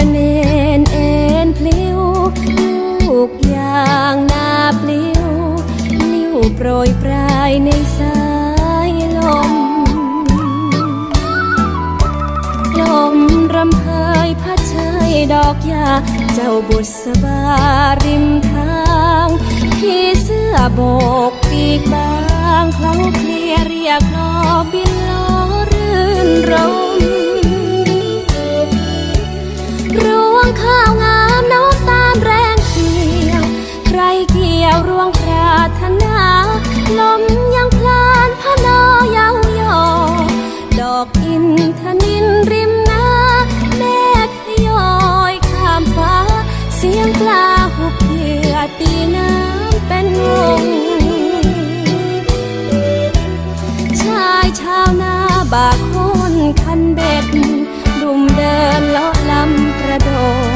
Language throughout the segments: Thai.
ระเนนเอ็นพลิ้ว ลูกยางนาปลิ้วลิ้วโปรยปลายในสายลม ลมรำพายพัดเชยดอกยา เจ้าบุษบาริมทาง พี่เสื้อโบกปีกบางคล้อเคลียรี บากคนคันเบ็ด ดุมเดินเลาะลำกระโด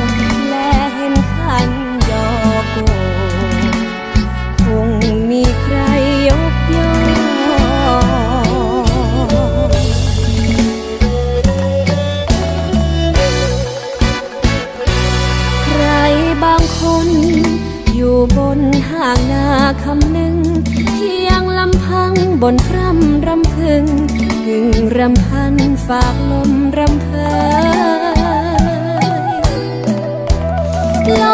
ดและเห็นคันยอโกคงมีใครยกย่อใครบางคน อยู่บนห่างนาคำหนึ่งเพียงลำพังบนพร่ำรำพึง กึ่งรำพันฝากลมรำเพยลย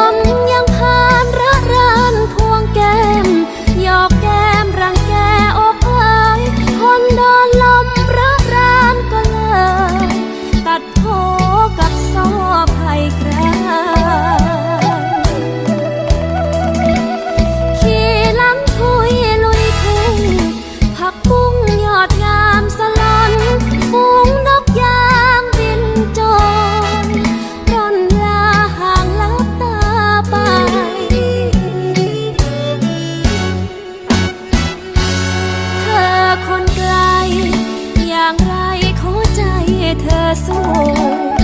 เ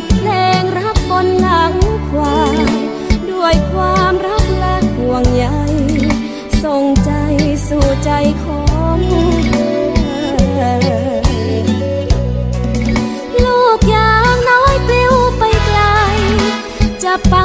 ทเพลงรักบนหลังควาย ด้วยความรักและห่วงใยส่งใจสู่ใจของเธอลูกยางน้อยปลิวไปไกล จะไป